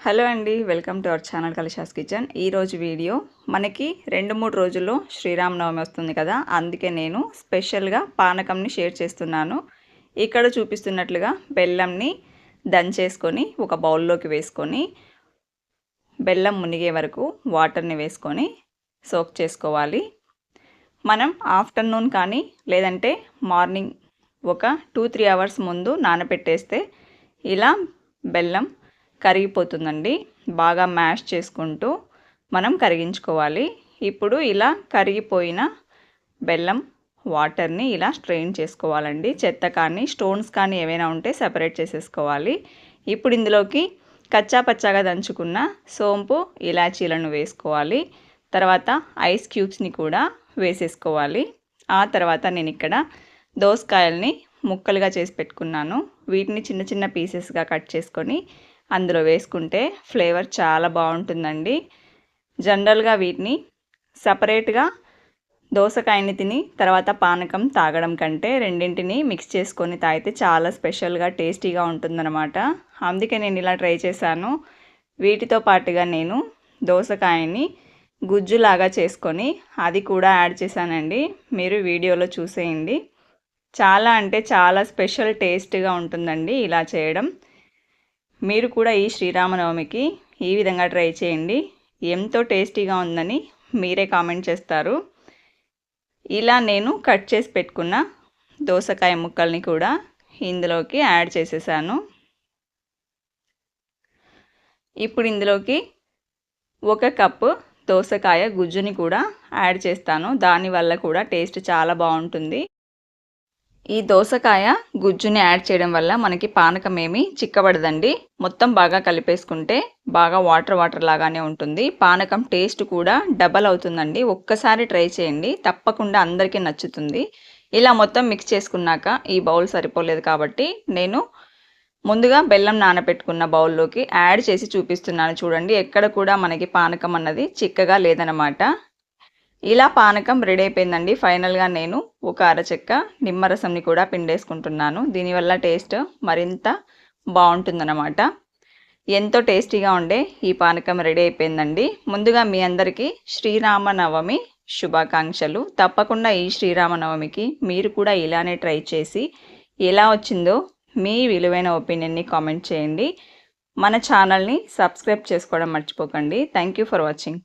Hello అండి welcome to our channel కలిషాస్ kitchen. ఈరోజు వీడియో మనకి రెండు మూడు రోజుల్లో శ్రీరామనవమి వస్తుంది కదా అందుకే నేను స్పెషల్గా పానకంని షేర్ చేస్తున్నాను. ఇక్కడ చూపిస్తున్నట్లుగా బెల్లంని దంచేసుకొని ఒక బౌల్లోకి వేసుకొని బెల్లం మునిగే వరకు వాటర్ని వేసుకొని సోక్ చేసుకోవాలి. మనం ఆఫ్టర్నూన్ కానీ లేదంటే మార్నింగ్ ఒక టూ త్రీ అవర్స్ ముందు నానబెట్టేస్తే ఇలా బెల్లం కరిగిపోతుందండి. బాగా మ్యాష్ చేసుకుంటూ మనం కరిగించుకోవాలి. ఇప్పుడు ఇలా కరిగిపోయిన బెల్లం వాటర్ని ఇలా స్ట్రెయిన్ చేసుకోవాలండి. చెత్త కానీ స్టోన్స్ కానీ ఏవైనా ఉంటే సెపరేట్ చేసేసుకోవాలి. ఇప్పుడు ఇందులోకి కచ్చా పచ్చాగా దంచుకున్న సోంపు ఇలాచీలను వేసుకోవాలి. తర్వాత ఐస్ క్యూబ్స్ని కూడా వేసేసుకోవాలి. ఆ తర్వాత నేను ఇక్కడ దోసకాయల్ని ముక్కలుగా చేసి పెట్టుకున్నాను. వీటిని చిన్న చిన్న పీసెస్గా కట్ చేసుకొని అందులో వేసుకుంటే ఫ్లేవర్ చాలా బాగుంటుందండి. జనరల్గా వీటిని సపరేట్గా దోసకాయని తిని తర్వాత పానకం తాగడం కంటే రెండింటిని మిక్స్ చేసుకొని తాగితే చాలా స్పెషల్గా టేస్టీగా ఉంటుందన్నమాట. అందుకే నేను ఇలా ట్రై చేశాను. వీటితో పాటుగా నేను దోసకాయని గుజ్జులాగా చేసుకొని అది కూడా యాడ్ చేశానండి. మీరు వీడియోలో చూసేయండి. చాలా అంటే చాలా స్పెషల్ టేస్ట్గా ఉంటుందండి ఇలా చేయడం. మీరు కూడా ఈ శ్రీరామనవమికి ఈ విధంగా ట్రై చేయండి. ఎంతో టేస్టీగా ఉందని మీరే కామెంట్ చేస్తారు. ఇలా నేను కట్ చేసి పెట్టుకున్న దోసకాయ ముక్కల్ని కూడా ఇందులోకి యాడ్ చేసేసాను. ఇప్పుడు ఇందులోకి ఒక కప్పు దోసకాయ గుజ్జుని కూడా యాడ్ చేస్తాను. దానివల్ల కూడా టేస్ట్ చాలా బాగుంటుంది. ఈ దోసకాయ గుజ్జుని యాడ్ చేయడం వల్ల మనకి పానకం ఏమి చిక్కబడదండి. మొత్తం బాగా కలిపేసుకుంటే బాగా వాటర్ వాటర్ లాగానే ఉంటుంది. పానకం టేస్ట్ కూడా డబల్ అవుతుందండి. ఒక్కసారి ట్రై చేయండి. తప్పకుండా అందరికీ నచ్చుతుంది. ఇలా మొత్తం మిక్స్ చేసుకున్నాక ఈ బౌల్ సరిపోలేదు కాబట్టి నేను ముందుగా బెల్లం నానబెట్టుకున్న బౌల్లోకి యాడ్ చేసి చూపిస్తున్నాను చూడండి. ఎక్కడ కూడా మనకి పానకం అన్నది చిక్కగా లేదనమాట ఇలా పానకం రెడీ అయిపోయిందండి. ఫైనల్గా నేను ఒక అరచెక్క నిమ్మరసంని కూడా పిండేసుకుంటున్నాను. దీనివల్ల టేస్ట్ మరింత బాగుంటుందన్నమాట. ఎంతో టేస్టీగా ఉండే ఈ పానకం రెడీ అయిపోయిందండి. ముందుగా మీ అందరికీ శ్రీరామనవమి శుభాకాంక్షలు. తప్పకుండా ఈ శ్రీరామనవమికి మీరు కూడా ఇలానే ట్రై చేసి ఎలా వచ్చిందో మీ విలువైన ఒపీనియన్ని కామెంట్ చేయండి. మన ఛానల్ని సబ్స్క్రైబ్ చేసుకోవడం మర్చిపోకండి. Thank you for watching